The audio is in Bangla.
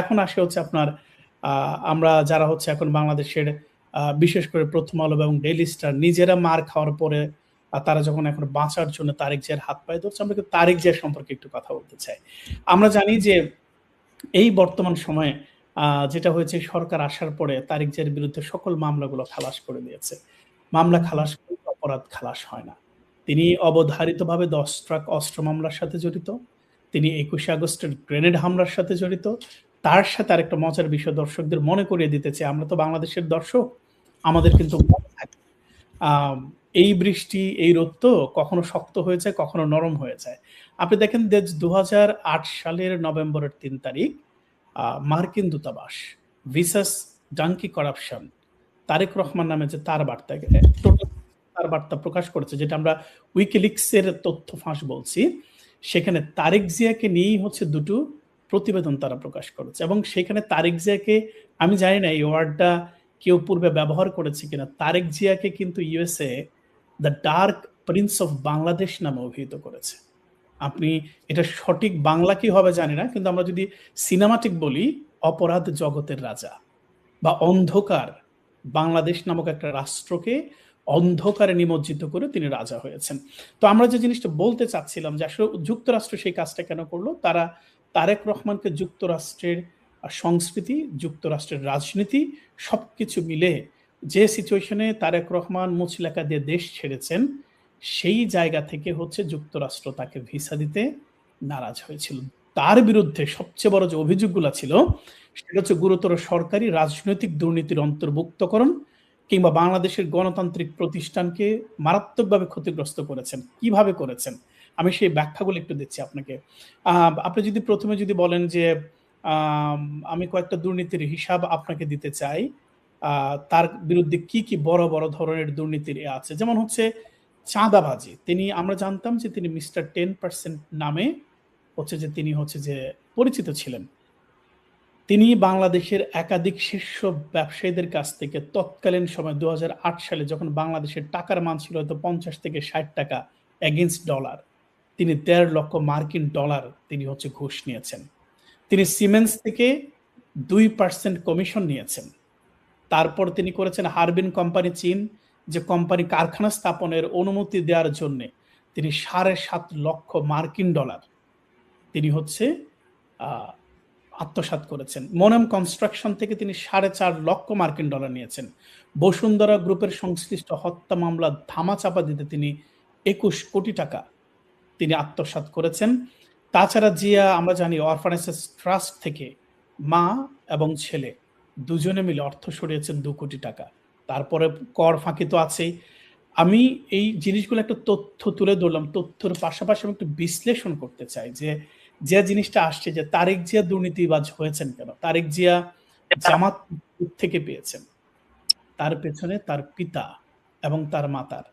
এখন আসে হচ্ছে আপনার আমরা যারা হচ্ছে এখন বাংলাদেশের বিশেষ করে প্রথম আলো এবং ডেইলি স্টার নিজেরা মার খাওয়ার পরে তারা যখন এখন বাঁচার জন্য তারেক জিয়ার হাত পায়ে ধরছে, আমরা তারেক জিয়ার সম্পর্কে একটু কথা বলতে চাই। আমরা জানি যে এই বর্তমান সময়ে যেটা হয়েছে সরকার আসার পরে তারেক জিয়ার বিরুদ্ধে সকল মামলাগুলো খালাস করে দিয়েছে। মামলা খালাস অপরাধ খালাস হয় না। তিনি অবধারিতভাবে দশ ট্রাক অস্ত্র মামলার সাথে জড়িত, তিনি একুশে আগস্টের গ্রেনেড হামলার সাথে জড়িত তার সাথে আরেকটা মজার বিষয় দর্শকদের মনে করিয়ে দিতে চাই। আমরা তো বাংলাদেশের দর্শক, আমাদের কিন্তু এই বৃষ্টি, এই রোদ তো কখনো শক্ত হয়ে যায়, কখনো নরম হয়ে যায়। আপনি দেখেন দুহাজার আট সালের নভেম্বরের তিন তারিখ মার্কিন দূতাবাস, visas donkey corruption, Tarek Rahman নামে যে তার বার্তা তার বার্তা প্রকাশ করেছে, যেটা আমরা উইকিলিক্সের তথ্য ফাঁস বলছি। সেখানে তারেক জিয়াকে নিয়েই হচ্ছে দুটো প্রতিবেদন তারা প্রকাশ করেছে। এবং সেখানে তারেক জিয়াকে, আমি জানি না এই ওয়ার্ডটা কেউ পূর্বে ব্যবহার করেছে কিনা, তারেক জিয়াকে কিন্তু USA the dark prince of Bangladesh নামে অভিহিত করেছে। আপনি, এটা সঠিক বাংলা কি হবে জানি না, কিন্তু আমরা যদি সিনেমাটিক বলি, অপরাধ জগতের রাজা বা অন্ধকার বাংলাদেশ নামক একটা রাষ্ট্রকে অন্ধকারে নিমজ্জিত করে তিনি রাজা হয়েছেন। তো আমরা যে জিনিসটা বলতে চাচ্ছিলাম যে আসলে যুক্তরাষ্ট্র সেই কাজটা কেন করল, তারা তারেক রহমানকে যুক্তরাষ্ট্রের সংস্কৃতি, যুক্তরাষ্ট্রের রাজনীতি সব কিছু মিলে যে সিচুয়েশনে তারেক রহমান মুচলেখা দিয়ে দেশ ছেড়েছেন, সেই জায়গা থেকে হচ্ছে যুক্তরাষ্ট্র তাকে ভিসা দিতে নারাজ হয়েছিল। তার বিরুদ্ধে সবচেয়ে বড় যে অভিযোগগুলো ছিল, সেটা হচ্ছে গুরুতর সরকারি রাজনৈতিক দুর্নীতির অন্তর্ভুক্তকরণ কিংবা বাংলাদেশের গণতান্ত্রিক প্রতিষ্ঠানকে মারাত্মকভাবে ক্ষতিগ্রস্ত করেছেন। কীভাবে করেছেন? আমি সেই ব্যাখ্যাগুলো একটু দিচ্ছি আপনাকে। আপনি যদি প্রথমে যদি বলেন যে, আমি কয়েকটা দুর্নীতির হিসাব আপনাকে দিতে চাই তার বিরুদ্ধে কি কি বড় বড় ধরনের দুর্নীতির আছে? যেমন হচ্ছে চাঁদাবাজি। তিনি, আমরা জানতাম যে তিনি মিস্টার টেন পার্সেন্ট নামে হচ্ছে যে তিনি হচ্ছে যে পরিচিত ছিলেন। তিনি বাংলাদেশের একাধিক শীর্ষ ব্যবসায়ীদের কাছ থেকে তৎকালীন সময় দু হাজার আট সালে যখন বাংলাদেশের টাকার মান ছিল হয়তো পঞ্চাশ থেকে ষাট টাকা এগেনস্ট ডলার তিনি দেড় লক্ষ মার্কিন ডলার তিনি হচ্ছে ঘুষ নিয়েছেন। তিনি সিমেন্স থেকে দুই পার্সেন্ট কমিশন নিয়েছেন। তারপর তিনি করেছেন হারবিন কোম্পানি চীন, যে কোম্পানি কারখানা স্থাপনের অনুমতি দেওয়ার জন্য তিনি সাড়ে সাত লক্ষ মার্কিন ডলার তিনি হচ্ছে আত্মসাত করেছেন। মনম কনস্ট্রাকশন থেকে তিনি সাড়ে চার লক্ষ মার্কিন ডলার নিয়েছেন। বসুন্ধরা গ্রুপের সংশ্লিষ্ট হত্যা মামলা ধামাচাপা দিতে তিনি একুশ কোটি টাকা তিনি আত্মসাত করেছেন। তাছাড়া জিয়া, আমরা জানি, অরফানেসেস ট্রাস্ট থেকে মা এবং ছেলে দুজনে মিলে অর্থ সরিয়েছেন দু কোটি টাকা। তারপরে কর ফাঁকি তো আছেই। আমি এই জিনিসগুলো একটা তথ্য তুলে ধরলাম। তথ্যের পাশাপাশি আমি একটু বিশ্লেষণ করতে চাই যে যে জিনিসটা আসছে যে, তারেক জিয়া দুর্নীতিবাজ হয়েছেন কেন? তারেক জিয়া জামাত থেকে পেয়েছেন। তার পেছনে তার পিতা এবং তার মাতার।